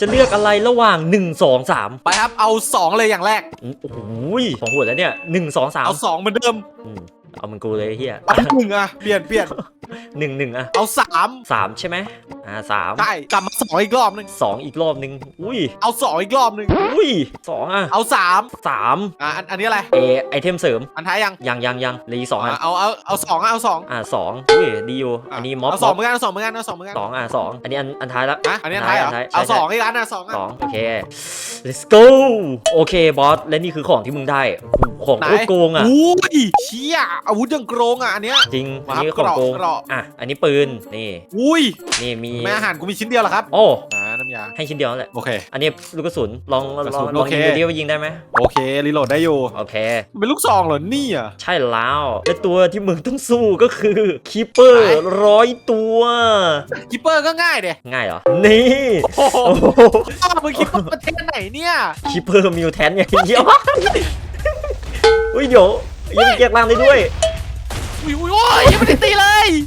จะเลือกอะไรระหว่าง 1 2 3 ไปครับ เอาสองเลยอย่างแรกอืมโอ้โหของหัวแล้วเนี่ย 1 2เอา3สองเหมือนเดิมอืมเอามันกูเลยไอ้เฮียเอาหนึ่งอะเปลี่ยนเปลี่ยน หนึ่งหนึ่งอะเอาสามสามใช่ไหมอ่าสามใช่กลับมาสองอีกรอบหนึ่งสองอีกรอบหนึ่งอุ้ย เอาสองอีกรอบหนึ่งอุ้ยสองอะเอาสามสามอะอันอันนี้อะไรเอไอเทมเสริม อันท้ายยังยังยังยังเหลยสองอันอะเอาเอาเอาสองอะเอาสองอ่าสองอุ้ยดีอยู่อันนี้ม็อบเอาสองเหมือนกันเอาสองเหมือนกันเอาสองเหมือนกันสองอะสองอันนี้อันอันท้ายแล้วอะอันนี้อันท้ายเหรออันท้ายเอาใช่สองใช่อีกอันนะสองอะสองโอเค let's go โอเคบอส และนี่คือของที่มึงได้โอ้โหของไหนโคตรโกงอะ อุ้ยเชี่ยอาวุธยังโกรงอะอันเนี้ย จริง อันมานี้ครับของโกงเกราะอะ อันนี้ปืน นี่ อุ้ย นี่มีแม่อาหารกูมีชิ้นเดียวเหรอครับ โอ้อ่าน้ำ ยาให้ชิ้นเดียวนั่นแหละ โอเค อันนี้ลูกกระสุนลองลกระอสุงนลองโอเคยิงดูดิว่ายิงได้ไหมโอเครีโหลดได้อยู่โอเค เป็นลูกซองเหรอนี่อะ ใช่แล้วและตัวที่มึงต้องสู้ก็คือคีเปอร์ไหนร้อยตัว คิปเปอร์ก็ง่ายเด้ง่ายเหรอ นี่โอ้โหโอ้โหอ้าวมึงคิปเปอร์ประเทศไหนเนี่ยคีเปอร์มิวแทนไงเหี้ยอุ้ยเดี๋ยวยังเกียกล่างได้ด้วย อุ้ยอุ้ยโอ้ยยังไม่ได้ตีเลย